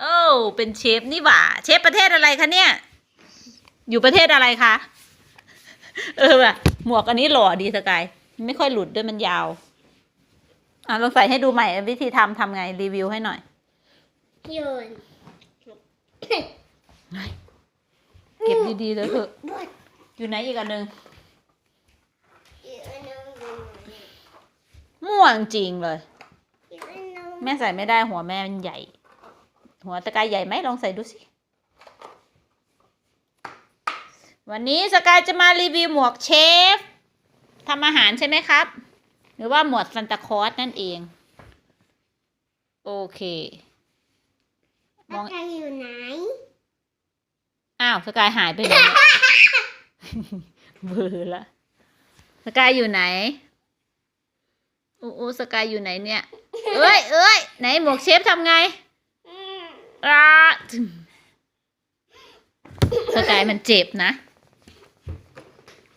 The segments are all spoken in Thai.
โอ้เป็นเชฟนี่หว่า เชฟประเทศอะไรคะเนี่ย อยู่ประเทศอะไรคะ เออว่ะหมวกอันนี้หล่อดีสกาย ไม่ค่อยหลุดด้วยมันยาว อะลองใส่ให้ดูใหม่วิธีทำทำไงรีวิวให้หน่อยโยนเก็บดีๆเลยเถอะบดอยู่ไหนอีกอันหนึ่งอีกอันนึงเป็นม่วงจริงเลยอีกอันนึง แม่ใส่ไม่ได้หัวแม่มันใหญ่ หัวตะกายใหญ่ไหมลองใส่ดูสิวันนี้สกายจะมารีวิวหมวกเชฟทำอาหารใช่ไหมครับ หรือว่าหมวดซันตาคลอสนั่นเอง โอเคมแล้วองใครอยู่ไหน อ้าวสกายหายไปไหนเนี่ยเบลอละสกายอยู่ไหน อู้อู้สกายอยู่ไหนเนี่ย เอ้ยเอ้ยไหนหมวกเชฟทำไงอืมอ่าสกายมันเจ็บนะ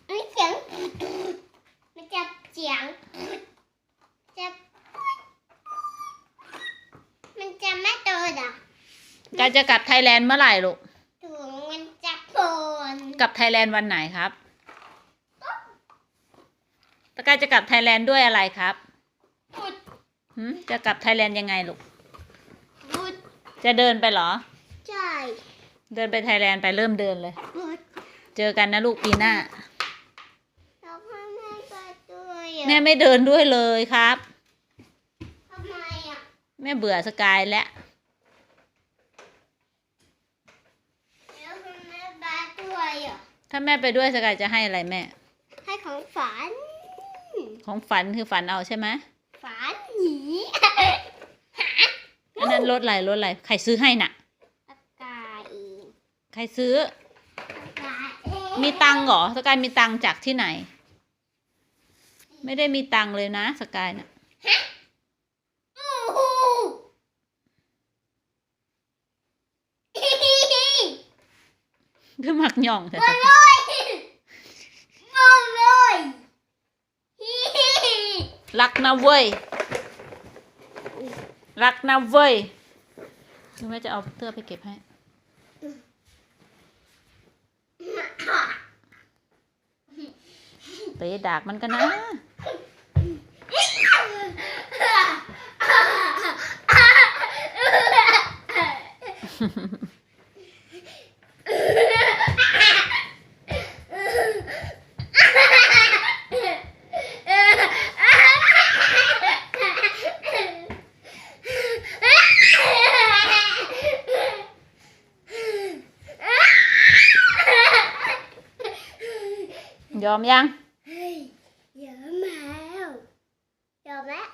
ไม่เสียงมันจะเสียงจะมันจะไม่โตหรอกกายจะกลับไทยแลนด์เมื่อไหร่ลูกถุงมันจะโผล่กลับไทยแลนด์วันไหนครับสกายจะกลับไทยแลนด์ด้วยอะไรครับพุดหืม จะกลับไทยแลนด์ยังไงลูกพุดจะเดินไปเหรอใช่เดินไปไทยแลนด์ไปเริ่มเดินเลยพุดเจอกันนะลูกปีหน้าแล้วพ่อแม่ก็ด้วยอะแม่ไม่เดินด้วยเลยครับ ทำไมอะแม่เบื่อสกายแล้ว แล้วพ่อแม่บ้าด้วยอะถ้าแม่ไปด้วยสกายจะให้อะไรแม่ ให้ของฝัน ของฝันคือฝันเอาใช่ไหมฝัน หนีอันนั้นรถอะไรรถอะไรใครซื้อให้น่ะ อากาศเองใครซื้อ อากาศเองมีตังค์เหรอสกายมีตังค์จากที่ไหน ไม่ได้มีตังค์เลยนะสกายน่ะโอ้โหคือมักย่องแต่มาเลยมาเลยรักนะเว้ย รักนะเว้ยคือแม่จะเอาเสื้อไปเก็บให้ เตะดากมันกันนะ ยอมยังเฮ้ยเยอะแล้วยอมแล้ว